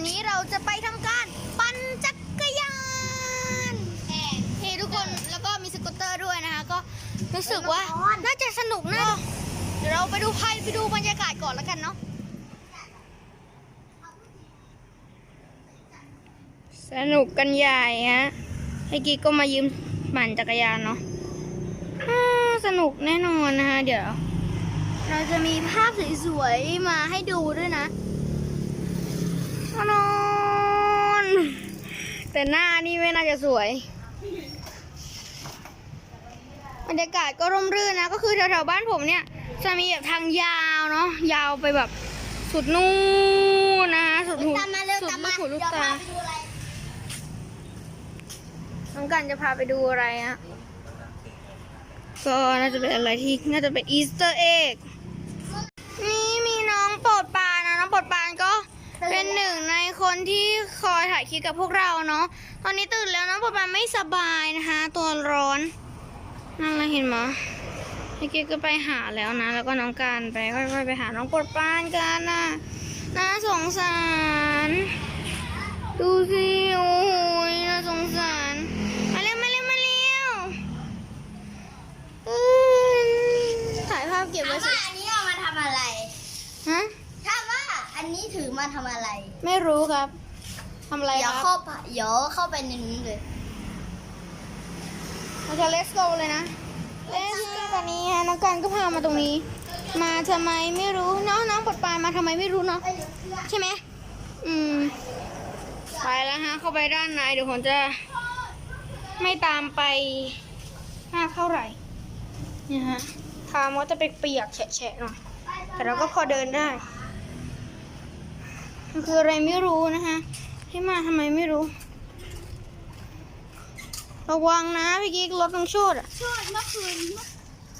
วันนี้เราจะไปทำการปั่นจักรยานเฮ้ทุกคนแล้วก็มีสกูตเตอร์ด้วยนะคะ ก็รู้สึกว่าน่าจะสนุกนะเดี๋ยวเราไปดูไพ่ไปดูบรรยากาศก่อนแล้วกันเนาะสนุกกันใหญ่ฮะเมื่อกี้ก็มายืมปั่นจักรยานเนาะอ่าสนุกแน่นอนนะคะเดี๋ยว เราจะมีภาพสวยๆมาให้ดูด้วยนะ นอน แต่หน้านี่ไม่น่าจะสวยบรรยากาศก็ร่มรื่นนะ ก็คือแถวๆบ้านผมเนี่ย จะมีแบบทางยาวเนาะยาวไปแบบสุดนู่นนะคะสุดหูตามมาเร็วสุดตามลูมากหูลูกเดี๋ยวตาพาไปดูอะไรน้องกันจะพาไปดูอะไรอะก็น่าจะเป็นอะไรที่น่าจะเป็นอีสเตอร์เอ็กนี่มีน้องโปรดปรานนะน้องโปรดปรานก็ เป็นหนึ่งในคนที่คอยถ่ายคลิปกับพวกเราเนาะ ตอนนี้ตื่นแล้วน้องปรดปรานไม่สบายนะคะ ตัวร้อนนั่นแหละเห็นไหมเมื่อกี้ก็ไปหาแล้วนะ แล้วก็น้องการไปค่อยๆไปหาน้องปวดปานกันนะน่าสงสาร ดูสิ โอ้ยน่าสงสาร มาเร็วมาเร็วมาเร็วอืมถ่ายภาพเก็บ ถาม ไว้สิ ว่าอันนี้เอามาทำอะไร ฮะ ถ้ามว่าอันนี้ถือมา ทำอะไร ไม่รู้ครับทำอะไรเดี๋ยวคเข้ารับไปเดี๋ยวเข้าไปในนี้เลย เราจะ let's go เลยนะ let's go ตอนนี้ฮะน้องกันก็พามาตรงนี้ มาทำไมไม่รู้น้องน้องปลดปลายมาทำไมไม่รู้เนาะใช่ไหมอืมไปแล้วฮะเข้าไปด้านในเดี๋ยวผมจะไม่ตามไปมากเท่าไหร่เนี่ยฮะทางมันก็จะไปเปียกๆแฉะๆหน่อยแต่เราก็พอเดินได้ มันคืออะไรไม่รู้นะคะที่มาทำไมไม่รู้ ระวังนะพี่กิ๊กรถต้องโชดอะช่วงเมื่อคืน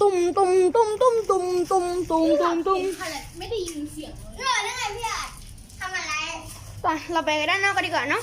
ตุ่มตุ่มตุ่มตุ่มตุ่มตุ่มตุ่มตุ่มตุ่มไม่ได้ยินเสียงเลยเออนั่นไงพี่อาจทำอะไรไปเราไปด้านนอกกันดีกว่าเนาะ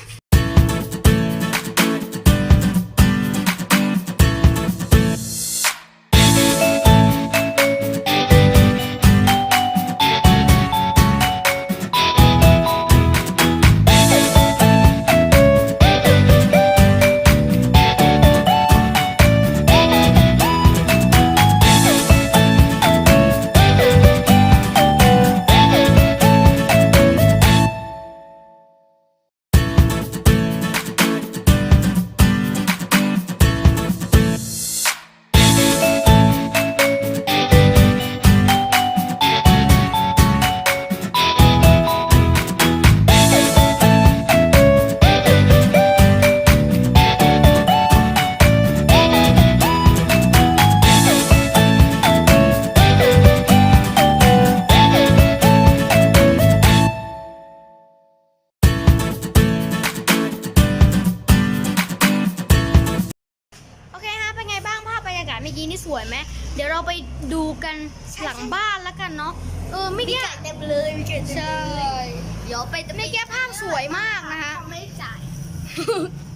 างภาพบรรยากาศเมื่อกี้นี่สวยไหมเดี๋ยวเราไปดูกันหลังบ้านแล้วกันเนาะเออไม่มีแก้ไก่เต็มเลยมีไก่เต็มใช่เลยเดี๋ยวไปไม่แก้ภาพสวยมากนะคะ ไม่จ่าย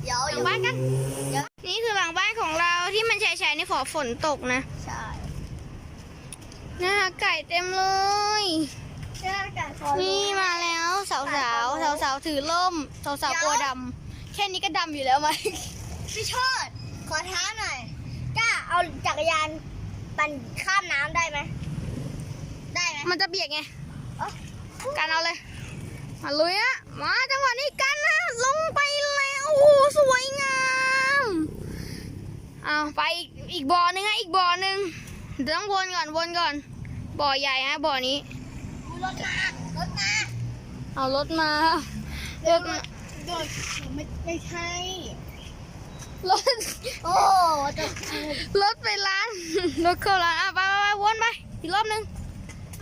เดี๋ยวหลังบ้านกัน เดี๋ยวนี่คือหลังบ้านของเราที่มันแฉะๆนี่ขอฝนตกนะใช่นะคะไก่เต็มเลยใช่ไก่คอนี่มาแล้วสาวสาวสาวสาวๆถือล่มสาวสาวๆกลัวดำแค่นี้ก็ดำอยู่แล้วไหม พี่เชิดขอท้าหน่อยกล้า เอาจักรยานปั่นข้ามน้ำได้ไหม ได้ไหมมันจะเบียดไงเอ้ากันเอาเลยมาลุยอะมาจังหวะนี้กันนะลงไปแล้วโอ้โหสวยงามเอาไปอีกอีกบ่อหนึงฮะอีกบ่อหนึงเดี๋ยวต้องวนก่อนวนก่อน บ่อใหญ่ฮะบ่อนี้อุ๊ยรถมารถมาเอารถมา รถมา โดดไม่ไม่ใช่ รถโอ้จะรถไปร้านรถเข้าร้านอะไปไปไปวนไปอีกรอบหนึง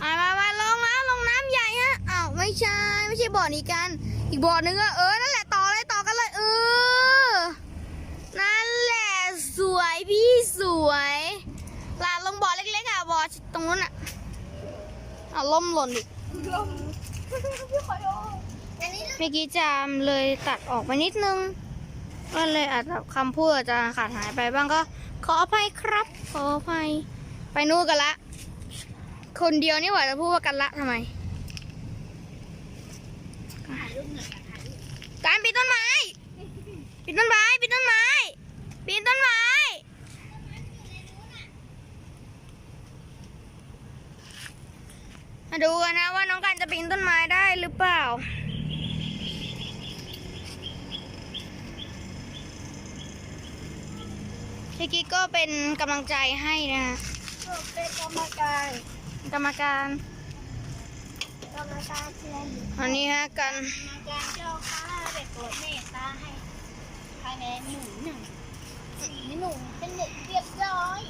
อะมามาลงนะลงน้ำใหญ่ฮะอ้าวไม่ใช่ไม่ใช่บ่อนี้กัน อีกบ่อหนึงอะเออนั่นแหละต่อเลยต่อกันเลยเออนั่นแหละสวยพี่สวยลาดลงบ่อเล็กๆอะบ่อตรงนู้นอะเอาล่มหล่นอีกพี่ขอโทษอันนี้เมื่อกี้จามเลยตัดออกไปนิดนึง ก็เลยอาจจะคำพูดอาจจะขาดหายไปบ้างก็ ขออภัยครับ ขออภัย ไปนู่นกันละ คนเดียวนี่หว่าจะพูดว่ากันละทำไมถ่ายรูปหน่อยการปีนต้นไม้ปีนต้นไม้ปีนต้นไม้ปีนต้นไม้มาดูกันนะว่าน้องกันจะปีนต้นไม้ได้หรือเปล่า พี่กิ๊กก็เป็นกำลังใจให้นะฮะเป็นกรรมการกรรมการกรรมการเชียร์อยู่อันนี้ฮะกันกรรมการเจ้าค่ะได้โปรดเมตตาให้คะแนนหนูหนึ่งสีหนูเป็นเด็กเรียบร้อย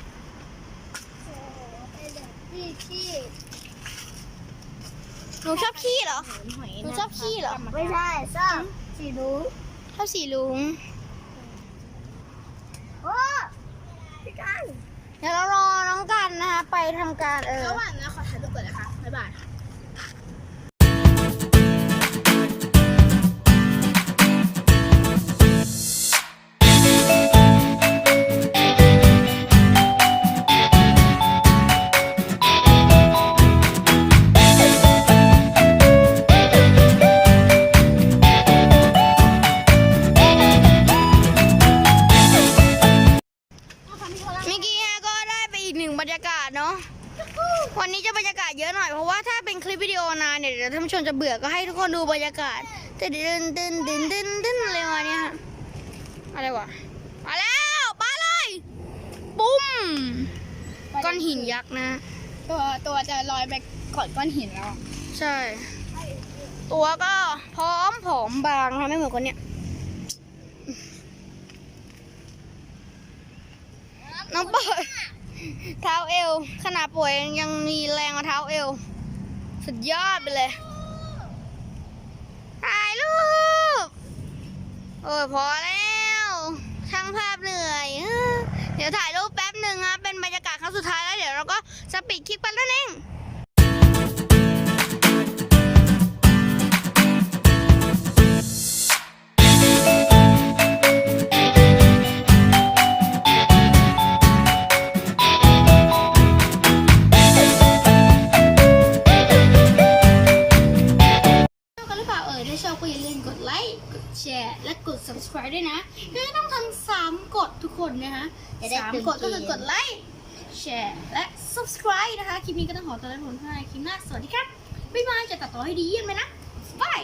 โอ้โหเป็นเด็กที่ที่หนูชอบขี้เหรอหอยหนูชอบขี้เหรอ ไม่ใช่ชอบสีหนูชอบสีลุง โอ้พี่ กัน เดี๋ยวเรารอน้องกันนะคะไปทำการเออ ระหว่างนั้นขอถ่ายรูปก่อนนะค เนี่ยเดี๋ยวท่านผู้ชมจะเบื่อก็ให้ทุกคนดูบรรยากาศจะดึนดึนดึนดึนดึนอะไรมาเนี่ยฮะอะไรวะมาแล้วมาเลยปุ้มก้อนหินยักษ์นะ ตัวตัวจะลอยไปกอดก้อนหินแล้ว ใช่ ตัวก็พร้อมผอมบางนะไม่เหมือนคนเนี้ยน้องเปิดเท้าเอวขนาดป่วยยังมีแรงกว่าเท้าเอว สุดยอดไปเลย ถ่ายรูป โอ้ยพอแล้ว ช่างภาพเหนื่อย เดี๋ยวถ่ายรูปแป๊บหนึ่งนะเป็นบรรยากาศครั้งสุดท้ายแล้วเดี๋ยวเราก็จะปิดคลิปกันแล้วเอง ออถ้าชอบก็อย่าลืมกดไลค์กดแชร์ และกด subscribe ด้วยนะคือต้องทำสามกดทุกคนนะคะสามกดก็คือกดไลค์แชร์และ subscribe นะคะ คลิปนี้ก็ต้องขอตัวลาไปก่อนค่ะคลิปหน้าสวัสดีครับ บ๊ายบายจะตัดต่อให้ดีเยี่ยมเลยนะบาย